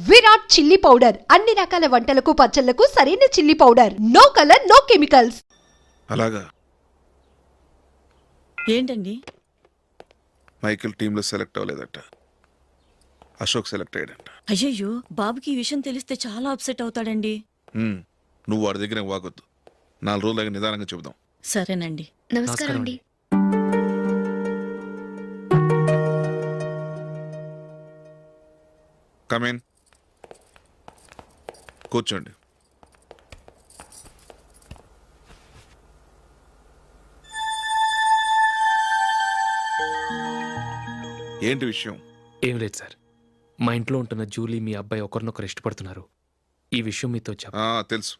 Virat chilli powder. అన్ని రకాల వంటలకు పచ్చళ్ళకు సరైన chilli powder. No colour no chemicals. అలాగా. ఏంటండి? మైకిల్ టీంలో సెలెక్ట్ అవ్వలేదట. అశోక్ సెలెక్ట్ అయ్యాడంట. అయ్యయ్యో బాబుకి ఈ విషయం తెలిస్తే చాలా అప్సెట్ అవుతాడండి. హ్మ్, నువ్వు వాడి దగ్గర వాగొద్దు. నాలుగు రోజులాగా నిదానంగా చెబుదాం. సరేనండి. నమస్కారం అండి. కమేన్ కూర్చోండి. ఏంటి విషయం? ఏం లేదు సార్. మా ఇంట్లో ఉంటున్న జూలీ మీ అబ్బాయి ఒకరినొకరు ఇష్టపడుతున్నారు. ఈ విషయం మీతో చెప్ప ఆ, తెలుసు.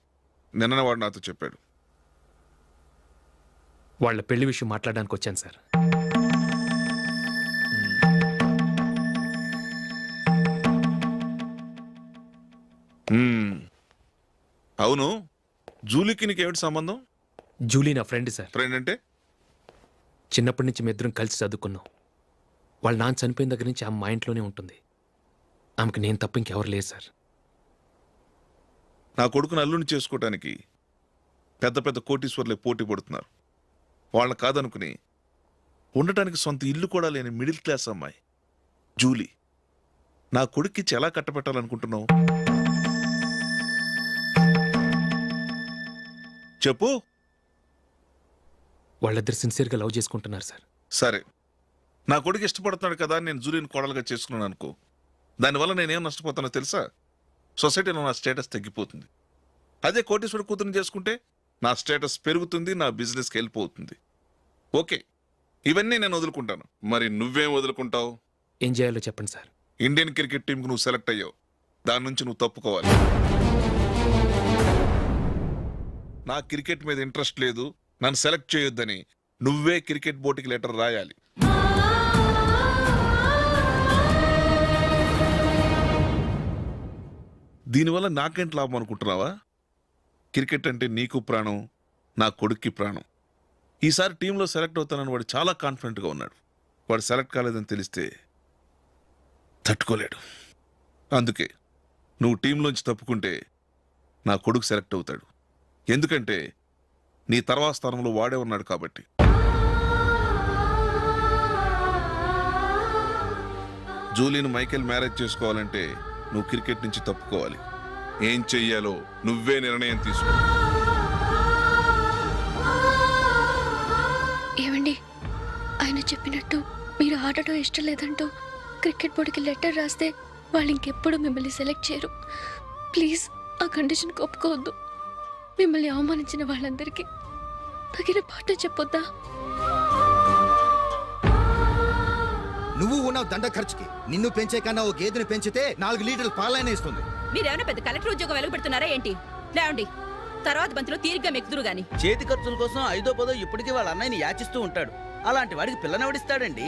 నిన్ననే వాడు నాతో చెప్పాడు. వాళ్ళ పెళ్ళి విషయం మాట్లాడడానికి వచ్చాను సార్. అవును. జూలీకి నీకేమిటి సంబంధం? జూలీ నా ఫ్రెండ్ సార్. ఫ్రెండ్ అంటే చిన్నప్పటి నుంచి మీ ఇద్దరం కలిసి చదువుకున్నాం. వాళ్ళ నాన్న చనిపోయిన దగ్గర నుంచి ఆమె మా ఇంట్లోనే ఉంటుంది. ఆమెకు నేను తప్ప ఇంకెవరు లేదు సార్. నా కొడుకుని అల్లుని చేసుకోవటానికి పెద్ద పెద్ద కోటీశ్వర్లే పోటీ పడుతున్నారు. వాళ్ళని కాదనుకుని ఉండటానికి సొంత ఇల్లు కూడా లేని మిడిల్ క్లాస్ అమ్మాయి జూలీ. నా కొడుక్కిచ్చి ఎలా కట్టబెట్టాలనుకుంటున్నావు? చెప్పు. వాళ్ళిద్దరు సిన్సియర్గా లవ్ చేసుకుంటున్నారు సార్. సరే. నా కొడుకు ఇష్టపడుతున్నాడు కదా నేను జూలీని కోడలుగా చేసుకున్నాను అనుకో. దానివల్ల నేనేం నష్టపోతానో తెలుసా? సొసైటీలో నా స్టేటస్ తగ్గిపోతుంది. అదే కోటీశ్వర కూతురుని చేసుకుంటే నా స్టేటస్ పెరుగుతుంది నా బిజినెస్కి వెళ్ళిపోతుంది. ఓకే. ఇవన్నీ నేను వదులుకుంటాను. మరి నువ్వేం వదులుకుంటావు? ఏం చేయాలో చెప్పండి సార్. ఇండియన్ క్రికెట్ టీంకి నువ్వు సెలెక్ట్ అయ్యావు. దాని నుంచి నువ్వు తప్పుకోవాలి. నా క్రికెట్ మీద ఇంట్రెస్ట్ లేదు నన్ను సెలెక్ట్ చేయొద్దని నువ్వే క్రికెట్ బోర్డుకి లెటర్ రాయాలి. దీనివల్ల నాకేంటి లాభం అనుకుంటున్నావా? క్రికెట్ అంటే నీకు ప్రాణం నా కొడుక్కి ప్రాణం. ఈసారి టీంలో సెలెక్ట్ అవుతానని వాడు చాలా కాన్ఫిడెంట్గా ఉన్నాడు. వాడు సెలెక్ట్ కాలేదని తెలిస్తే తట్టుకోలేడు. అందుకే నువ్వు టీంలోంచి తప్పుకుంటే నా కొడుకు సెలెక్ట్ అవుతాడు. ఎందుకంటే నీ తర్వాత స్థానంలో వాడే ఉన్నాడు కాబట్టి. జూలీని మైకేల్ మ్యారేజ్ చేసుకోవాలంటే నువ్వు క్రికెట్ నుంచి తప్పుకోవాలి. ఏం చెయ్యాలో నువ్వే నిర్ణయం తీసుకో. ఏమండి ఆయన చెప్పినట్టు మీరు ఆడటం ఇష్టం లేదంటూ క్రికెట్ బోర్డుకి లెటర్ రాస్తే వాళ్ళు ఇంకెప్పుడు మిమ్మల్ని సెలెక్ట్ చేయరు. ప్లీజ్ ఆ కండిషన్ ఒప్పుకోవద్దు. మిమ్మల్ని అవమానించిన వాళ్ళందరికీ తగిన పాట చెప్పొద్దా? నువ్వు ఉన్నావు దండ ఖర్చుకి. నిన్ను పెంచే కన్నా ఓ గేదెని పెంచితే నాలుగు లీటర్లు పాలైన ఇస్తుంది. మీరేమైనా పెద్ద కలెక్టర్ ఉద్యోగం వెలుగుపెడుతున్నారా ఏంటి? లేవండి. తర్వాత బంతిలో తీరిగ్గా మెక్కుదురు గాని. చేతి ఖర్చుల కోసం ఐదో పదో ఇప్పటికీ వాళ్ళ అన్నయ్యని యాచిస్తూ ఉంటాడు. అలాంటి వాడికి పిల్లనవడిస్తాడండి?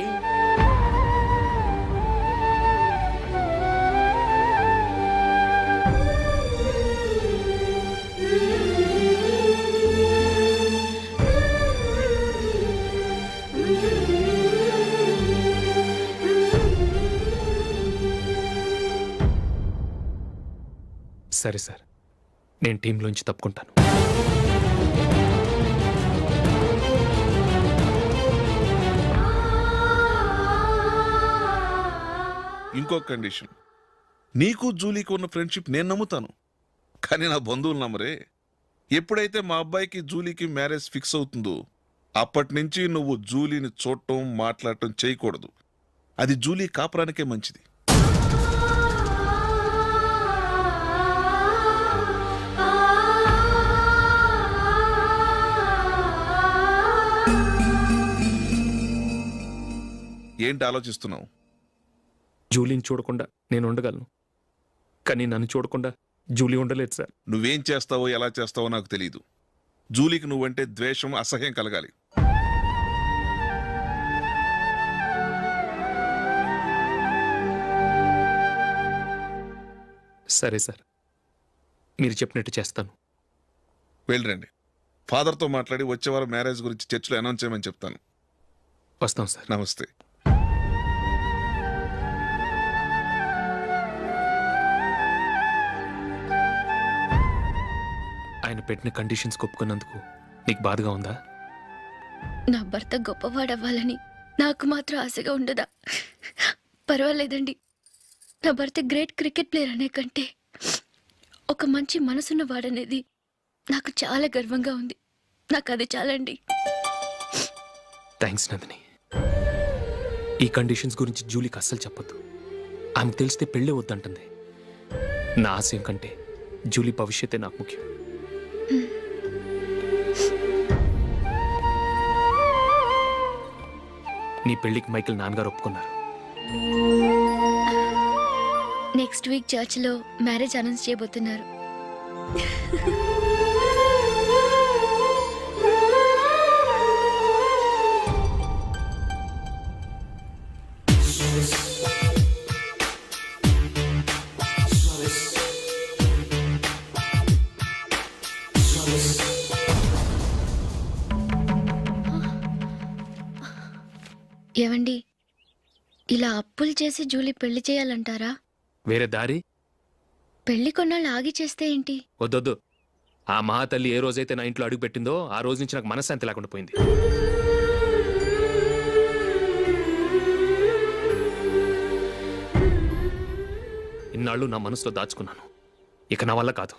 సరే సార్. నేను టీంలోంచి తప్పుకుంటాను. ఇంకో కండిషన్. నీకు జూలీకి ఉన్న ఫ్రెండ్షిప్ నేను నమ్ముతాను. కానీ నా బంధువులు నమ్మరే. ఎప్పుడైతే మా అబ్బాయికి జూలీకి మ్యారేజ్ ఫిక్స్ అవుతుందో అప్పటి నుంచి నువ్వు జూలీని చూడటం మాట్లాడటం చేయకూడదు. అది జూలీ కాపురానికే మంచిది. ఏంటి ఆలోచిస్తున్నావు? జూలీని చూడకుండా నేను ఉండగలను. కానీ నన్ను చూడకుండా జూలీ ఉండలేదు సార్. నువ్వేం చేస్తావో ఎలా చేస్తావో నాకు తెలియదు జూలీకి నువ్వంటే ద్వేషం అసహ్యం కలగాలి. సరే సార్. మీరు చెప్పినట్టు చేస్తాను. వెళ్ళరండి. ఫాదర్తో మాట్లాడి వచ్చే వారం మ్యారేజ్ గురించి చర్చిలో అనౌన్స్ చేయమని చెప్తాను. వస్తాం సార్. నమస్తే. ఆయన పెట్టిన కండిషన్స్ ఒప్పుకున్నందుకు నీకు బాధగా ఉందా? నా భర్త గొప్పవాడవ్వాలని నాకు మాత్రం ఆశగా ఉండదా? పర్వాలేదండి. నా భర్త గ్రేట్ క్రికెట్ ప్లేయర్ అనే కంటే ఒక మంచి మనసున్న వాడనేది నాకు చాలా గర్వంగా ఉంది. నాకు అది చాలండి. థ్యాంక్స్ నందిని ఈ కండిషన్స్ గురించి జూలీకి అస్సలు చెప్పొద్దు. ఆమెకు తెలిస్తే పెళ్ళే వద్దంటుంది. నా ఆశయం కంటే జూలీ భవిష్యత్తే నాకు ముఖ్యం. నీ పెళ్ళికి మైకిల్ నాన్నగారు ఒప్పుకున్నారు. నెక్స్ట్ వీక్ చర్చ్లో మ్యారేజ్ అనౌన్స్ చేయబోతున్నారు. ఇలా అప్పులు చేసి జూలీ పెళ్ళి చేయాలంటారా? వేరే దారి? పెళ్ళి కొన్నాళ్ళు ఆగి చేస్తే ఏంటి? వద్దొద్దు. ఆ మహాతల్లి ఏ రోజైతే నా ఇంట్లో అడుగు పెట్టిందో ఆ రోజు నుంచి నాకు మనశ్శాంతి లేకుండా పోయింది. ఇన్నాళ్ళు నా మనసులో దాచుకున్నాను. ఇక నా వల్ల కాదు.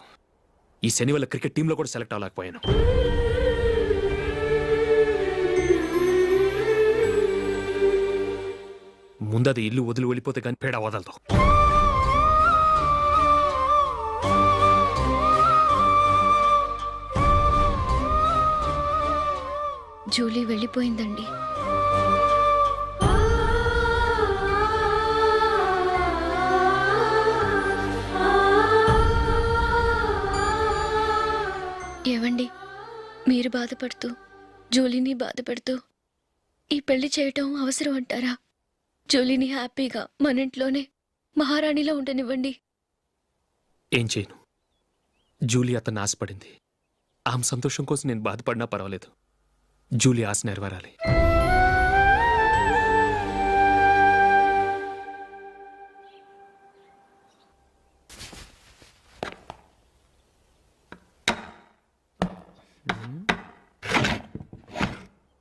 ఈ శని వల్ల క్రికెట్ టీంలో కూడా సెలెక్ట్ అవ్వలేకపోయాను. ముందది ఇల్లు వదిలి వెళ్ళిపోతే కానీ పేడ వదలదు. జూలీ వెళ్ళిపోయిందండి. ఏవండి? మీరు బాధపడుతూ జూలీని బాధపడుతూ ఈ పెళ్ళి చేయటం అవసరం అంటారా? జూలీని హ్యాపీగా మన ఇంట్లోనే మహారాణిలో ఉండనివ్వండి. ఏం చేయను? జూలీ అతన్ని ఆశపడింది. ఆమె సంతోషం కోసం నేను బాధపడినా పర్వాలేదు. జూలీ ఆశ నెరవేరాలి.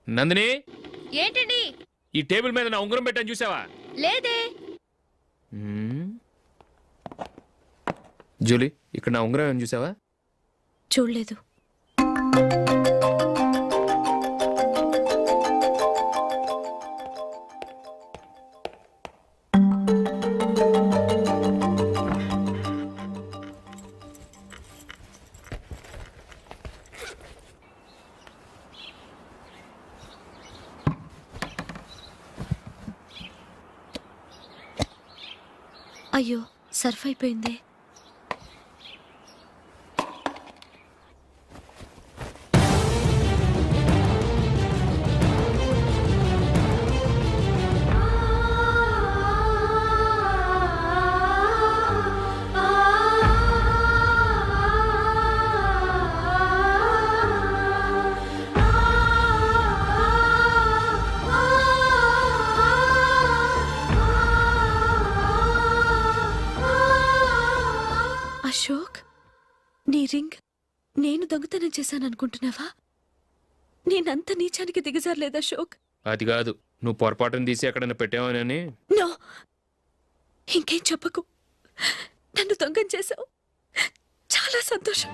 నందిని? ఏంటండి? ఈ టేబుల్ మీద నా ఉంగరం పెట్టాను చూసావా? లేదే. జూలీ ఇక్కడ నా ఉంగరం ఏమైనా చూసావా? చూడలేదు. సర్ఫ్ అయిపోయింది. చేశాననుకుంటున్నావా? నేనంత నీచానికి దిగజారలేదు అశోక్? అది కాదు. నువ్వు పొరపాటును తీసి ఎక్కడైనా పెట్టావని? నో. ఇంకేం చెప్పకు. నన్ను దొంగం చేశావు. చాలా సంతోషం.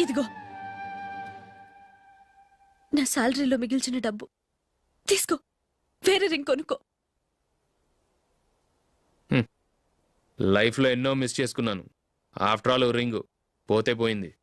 ఇదిగో. నా శాలరీలో మిగిల్చిన డబ్బు. తీసుకో. వేరే రింగ్ కొనుక్కో. లైఫ్లో ఎన్నో మిస్ చేసుకున్నాను. After all ring. పోతే పోయింది.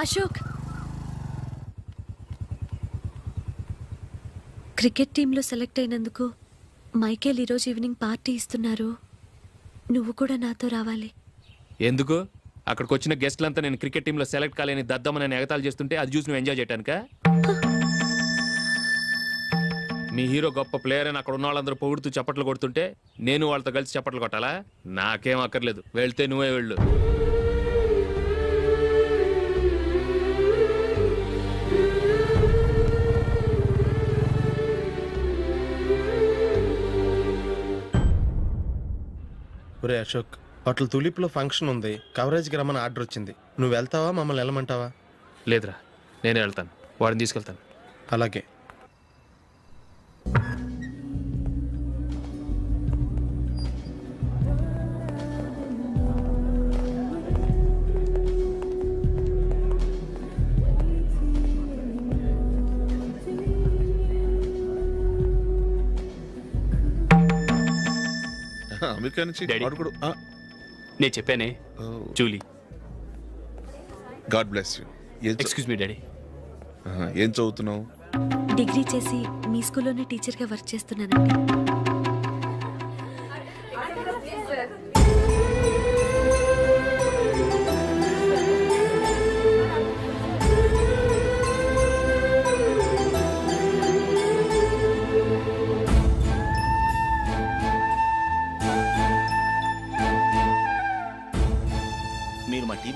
అశోక్. క్రికెట్ టీంలో సెలెక్ట్ అయినందుకు మైకేల్ ఈరోజు ఈవినింగ్ పార్టీ ఇస్తున్నారు. నువ్వు కూడా నాతో రావాలి. ఎందుకు? అక్కడికి వచ్చిన గెస్ట్లంతా నేను క్రికెట్ టీంలో సెలెక్ట్ కాలేని దద్దమ్మని ఎగతాలు చేస్తుంటే అది చూసి నువ్వు ఎంజాయ్ చేయటానికా? మీ హీరో గొప్ప ప్లేయర్ అని అక్కడ ఉన్న వాళ్ళందరూ పొగుడుతూ చప్పట్లు కొడుతుంటే నేను వాళ్ళతో కలిసి చప్పట్లు కొట్టాలా? నాకేం అక్కర్లేదు. వెళ్తే నువ్వే వెళ్ళు. ఒరే అశోక్ హోటల్ తులిప్లో ఫంక్షన్ ఉంది. కవరేజ్కి రమ్మని ఆర్డర్ వచ్చింది. నువ్వు వెళ్తావా? మమ్మల్ని వెళ్ళమంటావా? లేదురా నేనే వెళ్తాను. వాడిని తీసుకెళ్తాను. అలాగే. అమెరికా నుంచి Daddy. వాడు కూడా నేను చెప్పానే Julie. God bless you. Excuse me daddy ఏం చదువుతున్నావు? డిగ్రీ చేసి మీ స్కూల్లోనే టీచర్గా వర్క్ చేస్తున్నానండి.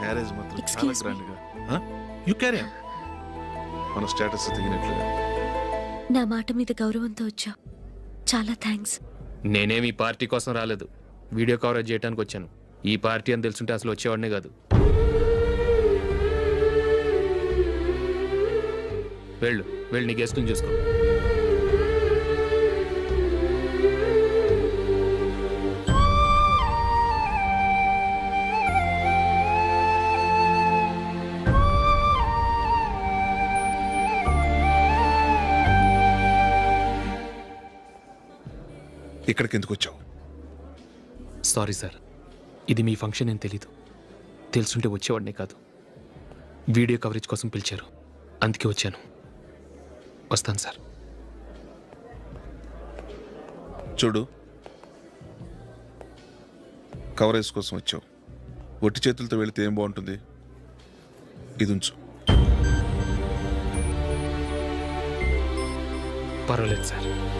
మ్యారేజ్ మాత్రం చాలా Excuse me. యు క్యారీ మన స్టేటస్ దిగినట్లుగా నా మాట మీద గౌరవంతో వచ్చావు. చాలా థ్యాంక్స్ నేనేమి ఈ పార్టీ కోసం రాలేదు. వీడియో కవరేజ్ చేయడానికి వచ్చాను. ఈ పార్టీ అని తెలుసుంటే అసలు వచ్చేవాడినే కాదు. వెళ్ళు. వెళ్ళి నీ గెస్ట్ని చూసుకో. ఇక్కడికి ఎందుకు వచ్చావు సారీ సార్ ఇది మీ ఫంక్షన్ అని తెలీదు. తెలుసుంటే వచ్చేవాడినే కాదు. వీడియో కవరేజ్ కోసం పిలిచారు. అందుకే వచ్చాను. వస్తాను సార్ చూడు. కవరేజ్ కోసం వచ్చావు. ఒట్టి చేతులతో వెళితే ఏం బాగుంటుంది? ఇది ఉంచు. పర్వాలేదు సార్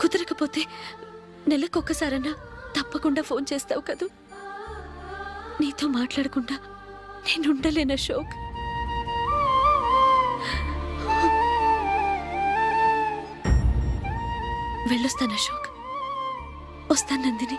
కుదరకపోతే నెలకొక్కసారన్నా తప్పకుండా ఫోన్ చేస్తావు కదూ. నీతో మాట్లాడకుండా నేనుండలేన అశోక్. వెళ్ళొస్తాను అశోక్. వస్తాను నందిని.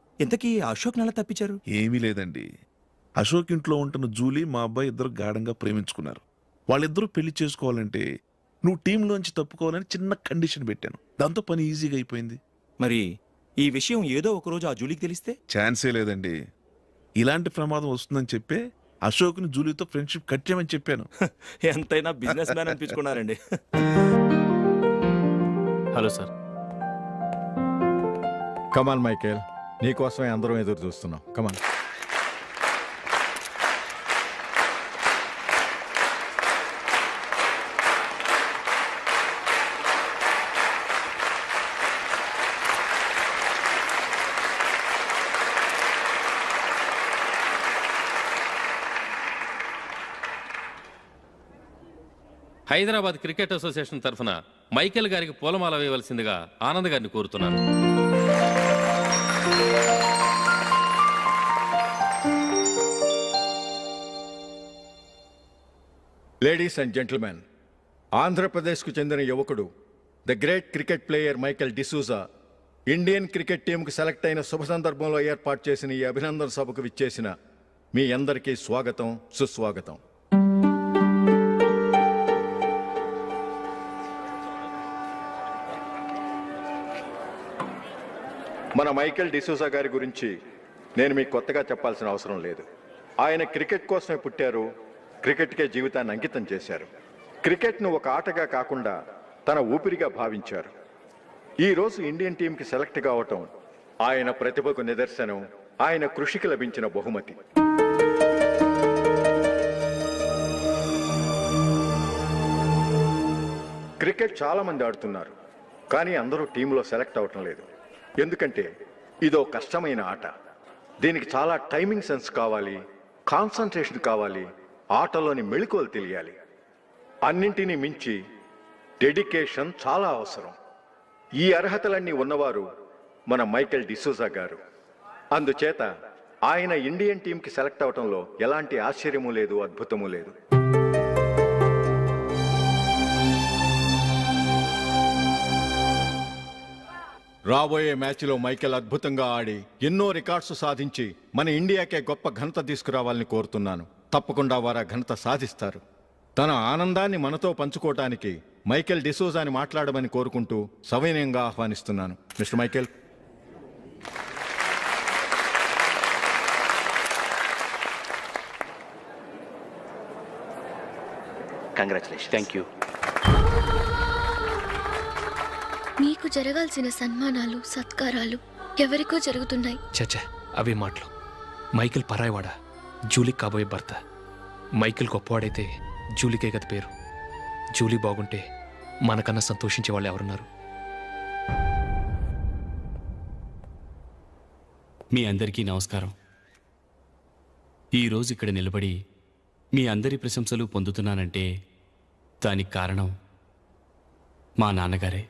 ఇంతకీ అశోక్ నెల తప్పించారు? ఏమీ లేదండి. అశోక్ ఇంట్లో ఉంటున్న జూలీ మా అబ్బాయి ఇద్దరు గాఢంగా ప్రేమించుకున్నారు. వాళ్ళిద్దరూ పెళ్ళి చేసుకోవాలంటే నువ్వు టీంలోంచి తప్పుకోవాలని చిన్న కండిషన్ పెట్టాను. దాంతో పని ఈజీగా అయిపోయింది. మరి ఈ విషయం ఏదో ఒక రోజు ఆ జూలీకి తెలిస్తే? ఛాన్సే లేదండి. ఇలాంటి ప్రమాదం వస్తుందని చెప్పే అశోక్ని జూలీతో ఫ్రెండ్షిప్ కట్ చేయమని చెప్పాను. ఎంతైనా business man అనిపించుకున్నారండి. Hello sir. Come on Michael. నీకోసమే అందరం ఎదురు చూస్తున్నాం. Come on Hyderabad cricket association తరఫున మైకేల్ గారికి పూలమాల వేయవలసిందిగా ఆనంద్ గారిని కోరుతున్నాను. లేడీస్ అండ్ జెంటిల్మెన్ ఆంధ్రప్రదేశ్కు చెందిన యువకుడు the great cricket player Michael D'Souza Indian cricket టీంకు select అయిన శుభ సందర్భంలో ఏర్పాటు చేసిన ఈ అభినందన సభకు విచ్చేసిన మీ అందరికీ స్వాగతం సుస్వాగతం. మన మైకేల్ డిసూసా గారి గురించి నేను మీకు కొత్తగా చెప్పాల్సిన అవసరం లేదు. ఆయన క్రికెట్ కోసమే పుట్టారు క్రికెట్కే జీవితాన్ని అంకితం చేశారు. క్రికెట్ను ఒక ఆటగా కాకుండా తన ఊపిరిగా భావించారు. ఈ రోజు ఇండియన్ టీంకి సెలెక్ట్ కావటం ఆయన ప్రతిభకు నిదర్శనం ఆయన కృషికి లభించిన బహుమతి. క్రికెట్ చాలామంది ఆడుతున్నారు కానీ అందరూ టీంలో సెలెక్ట్ అవటం లేదు. ఎందుకంటే ఇదో కష్టమైన ఆట. దీనికి చాలా టైమింగ్ సెన్స్ కావాలి కాన్సన్ట్రేషన్ కావాలి ఆటలోని మెళుకువలు తెలియాలి. అన్నింటినీ మించి డెడికేషన్ చాలా అవసరం. ఈ అర్హతలన్నీ ఉన్నవారు మన మైకెల్ డిసూజా గారు. అందుచేత ఆయన ఇండియన్ టీంకి సెలెక్ట్ అవటంలో ఎలాంటి ఆశ్చర్యము లేదు అద్భుతము లేదు. రాబోయే మ్యాచ్లో మైకెల్ అద్భుతంగా ఆడి ఎన్నో రికార్డ్స్ సాధించి మన ఇండియాకే గొప్ప ఘనత తీసుకురావాలని కోరుతున్నాను. తప్పకుండా వారు ఆ ఘనత సాధిస్తారు. తన ఆనందాన్ని మనతో పంచుకోవటానికి మైకెల్ డిసోజాని మాట్లాడమని కోరుకుంటూ సవినయంగా ఆహ్వానిస్తున్నాను. Mister Michael. Congratulation thank you జరగాల్సిన సన్మానాలు సత్కారాలు ఎవరికో జరుగుతున్నాయి. చచ్చా అవే మాటలు. మైకిల్ పరాయవాడా జూలీకి కాబోయే భర్త. మైకిల్ గొప్పవాడైతే జూలీకే గత పేరు. జూలీ బాగుంటే మనకన్నా సంతోషించే వాళ్ళు ఎవరున్నారు? మీ అందరికీ నమస్కారం. ఈరోజు ఇక్కడ నిలబడి మీ అందరి ప్రశంసలు పొందుతున్నానంటే దానికి కారణం మా నాన్నగారే.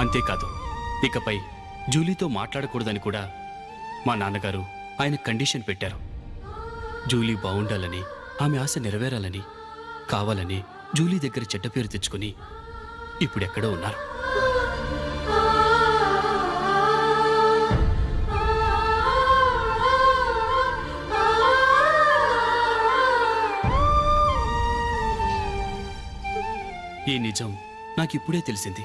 అంతేకాదు ఇకపై జూలీతో మాట్లాడకూడదని కూడా మా నాన్నగారు ఆయన కండిషన్ పెట్టారు. జూలీ బాగుండాలని ఆమె ఆశ నెరవేరాలని కావాలని జూలీ దగ్గర చెడ్డ పేరు తెచ్చుకుని ఇప్పుడెక్కడో ఉన్నారు. ఈ నిజం నాకిప్పుడే తెలిసింది.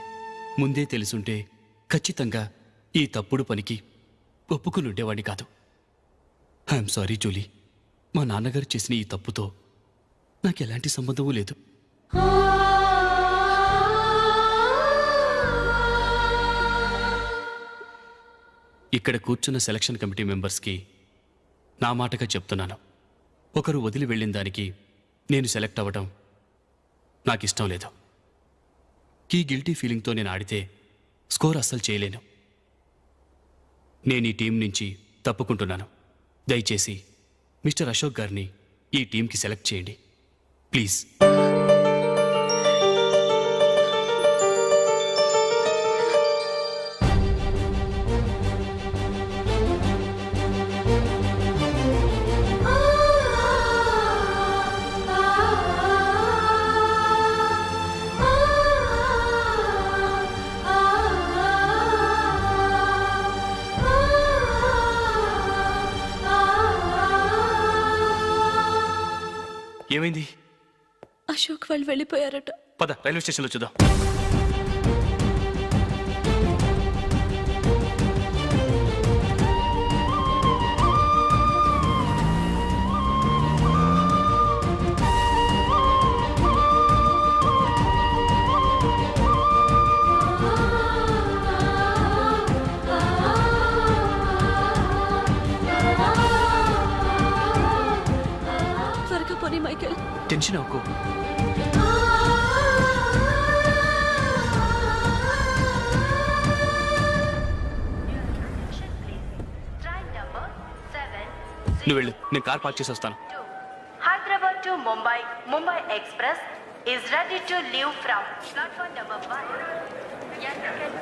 ముందే తెలుసుంటే ఖచ్చితంగా ఈ తప్పుడు పనికి ఒప్పుకుని ఉండేవాడిని కాదు. ఐఎమ్ సారీ జూలీ మా నాన్నగారు చేసిన ఈ తప్పుతో నాకు ఎలాంటి సంబంధమూ లేదు. ఇక్కడ కూర్చున్న సెలక్షన్ కమిటీ మెంబర్స్కి నా మాటగా చెప్తున్నాను. ఒకరు వదిలి వెళ్ళిన దానికి నేను సెలెక్ట్ అవ్వడం నాకు ఇష్టం లేదు. ఈ గిల్టీ ఫీలింగ్తో నేను ఆడితే స్కోర్ అస్సలు చేయలేను. నేను ఈ టీం నుంచి తప్పుకుంటున్నాను. దయచేసి మిస్టర్ అశోక్ గారిని ఈ టీంకి సెలెక్ట్ చేయండి. ప్లీజ్. వెళ్ళిపోయారట. పద రైల్వే స్టేషన్లో చూద్దాం. త్వరగా పోనీ మైకేల్. టెన్షన్ అవ్వకు నువ్వు వెళ్ళు. నేను కార్ పార్క్ చేసి వస్తాను. Hyderabad to Mumbai Mumbai express is ready to leave from. Platform number 1.